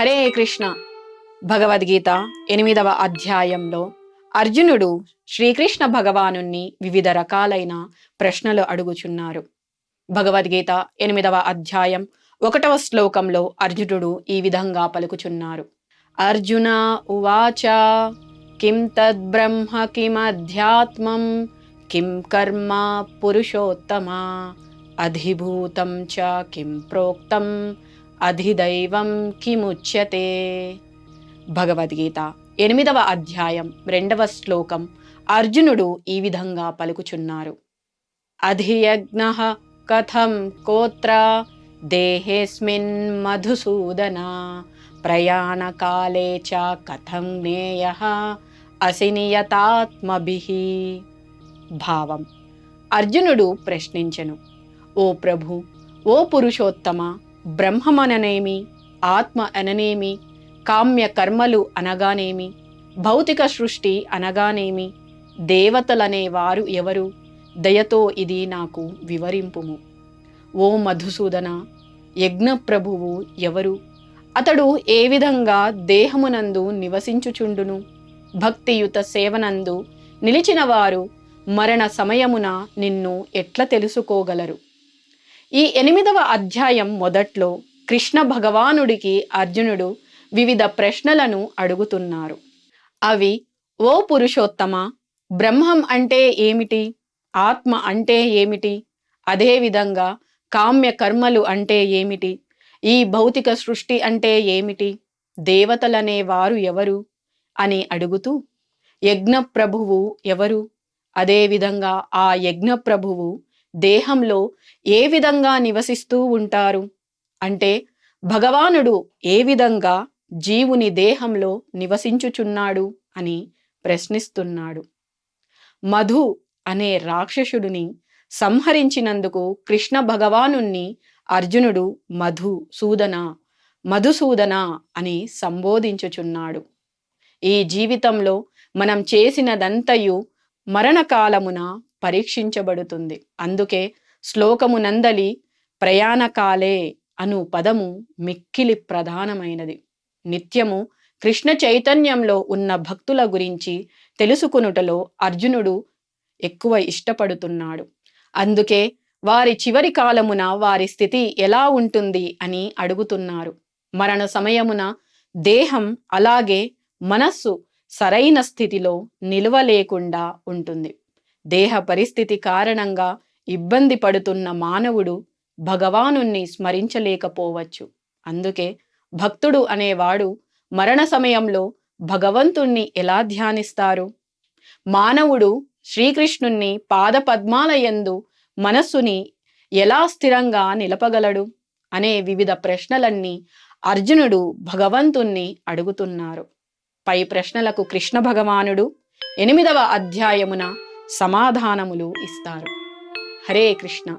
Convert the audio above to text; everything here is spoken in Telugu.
హరే కృష్ణ. భగవద్గీత ఎనిమిదవ అధ్యాయంలో అర్జునుడు శ్రీకృష్ణ భగవానుణ్ణి వివిధ రకాలైన ప్రశ్నలు అడుగుచున్నారు. భగవద్గీత ఎనిమిదవ అధ్యాయం ఒకటవ శ్లోకంలో అర్జునుడు ఈ విధంగా పలుకుచున్నారు. అర్జున ఉవాచ కిం తద్బ్రహ్మ కిమధ్యాత్మం కిం కర్మ పురుషోత్తమ అధిభూతం చ కిం ప్రోక్తం అధిదైవం కిముచ్యతే. భగవద్గీత ఎనిమిదవ అధ్యాయం రెండవ శ్లోకం అర్జునుడు ఈ విధంగా పలుకుచున్నారు. అధియజ్ఞ కథం కోత్ర దేహేస్మిన్ మధుసూదన ప్రయాణకాలే చ కథం జ్ఞేయ అసినియతాత్మభి. భావం. అర్జునుడు ప్రశ్నించెను ఓ ప్రభు ఓ పురుషోత్తమ బ్రహ్మమననేమి ఆత్మ అననేమి కామ్య కర్మలు అనగానేమి భౌతిక సృష్టి అనగానేమి దేవతలనే వారు ఎవరు దయతో ఇది నాకు వివరింపుము. ఓ మధుసూదన యజ్ఞప్రభువు ఎవరు అతడు ఏ విధంగా దేహమునందు నివసించుచుండును భక్తియుత సేవనందు నిలిచిన వారు మరణ సమయమున నిన్ను ఎట్ల తెలుసుకోగలరు? ఈ ఎనిమిదవ అధ్యాయం మొదట్లో కృష్ణ భగవానుడికి అర్జునుడు వివిధ ప్రశ్నలను అడుగుతున్నారు. అవి ఓ పురుషోత్తమ బ్రహ్మం అంటే ఏమిటి? ఆత్మ అంటే ఏమిటి? అదేవిధంగా కామ్య కర్మలు అంటే ఏమిటి? ఈ భౌతిక సృష్టి అంటే ఏమిటి? దేవతలనే వారు ఎవరు? అని అడుగుతూ యజ్ఞ ప్రభువు ఎవరు? అదేవిధంగా ఆ యజ్ఞ ప్రభువు దేహంలో ఏ విధంగా నివసిస్తూ ఉంటారు? అంటే భగవానుడు ఏ విధంగా జీవుని దేహంలో నివసించుచున్నాడు అని ప్రశ్నిస్తున్నాడు. మధు అనే రాక్షసుడిని సంహరించినందుకు కృష్ణ భగవానుణ్ణి అర్జునుడు మధు సూదన మధుసూదన అని సంబోధించుచున్నాడు. ఈ జీవితంలో మనం చేసినదంతయు మరణకాలమున పరీక్షించబడుతుంది. అందుకే శ్లోకమునందలి ప్రయాణకాలే అను పదము మిక్కిలి ప్రధానమైనది. నిత్యము కృష్ణ చైతన్యంలో ఉన్న భక్తుల గురించి తెలుసుకునుటలో అర్జునుడు ఎక్కువ ఇష్టపడుతున్నాడు. అందుకే వారి చివరి కాలమున వారి స్థితి ఎలా ఉంటుంది అని అడుగుతున్నారు. మరణ సమయమున దేహం అలాగే మనస్సు సరైన స్థితిలో నిలవలేకుండా ఉంటుంది. దేహ పరిస్థితి కారణంగా ఇబ్బంది పడుతున్న మానవుడు భగవానుణ్ణి స్మరించలేకపోవచ్చు. అందుకే భక్తుడు అనేవాడు మరణ సమయంలో భగవంతుణ్ణి ఎలా ధ్యానిస్తారు? మానవుడు శ్రీకృష్ణుణ్ణి పాదపద్మాలయందు మనస్సుని ఎలా స్థిరంగా నిలపగలడు? అనే వివిధ ప్రశ్నలన్నీ అర్జునుడు భగవంతుణ్ణి అడుగుతున్నారు. పై ప్రశ్నలకు కృష్ణ భగవానుడు ఎనిమిదవ అధ్యాయమున సమాధానములు ఇస్తారు. హరే కృష్ణ.